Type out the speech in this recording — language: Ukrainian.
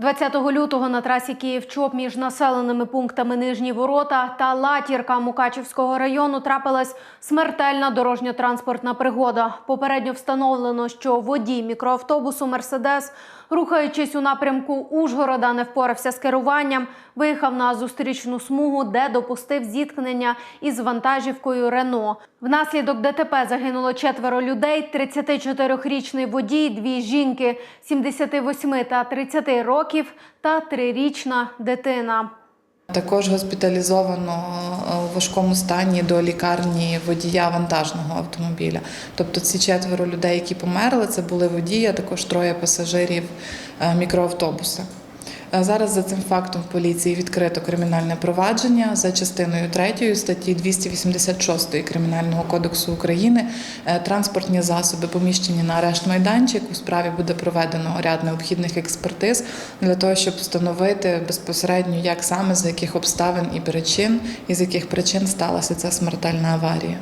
20 лютого на трасі Київ-Чоп між населеними пунктами Нижні Ворота та Латірка Мукачівського району трапилась смертельна дорожньо-транспортна пригода. Попередньо встановлено, що водій мікроавтобусу Мерседес, рухаючись у напрямку Ужгорода, не впорався з керуванням, виїхав на зустрічну смугу, де допустив зіткнення із вантажівкою Рено. Внаслідок ДТП загинуло четверо людей: 34-річний водій, дві жінки, 78 та 30 років та трирічна дитина. Також госпіталізовано е, у важкому стані до лікарні водія вантажного автомобіля. Тобто ці четверо людей, які померли, це були водії, а також троє пасажирів е, мікроавтобуса. Е, Зараз за цим фактом в поліції відкрито кримінальне провадження за частиною 3 статті 286 Кримінального кодексу України. Е, Транспортні засоби поміщені на арешт майданчик. У справі буде проведено ряд необхідних експертиз для того, щоб встановити безпосередньо, як саме з яких обставин і причин, і з яких причин сталася ця смертельна аварія.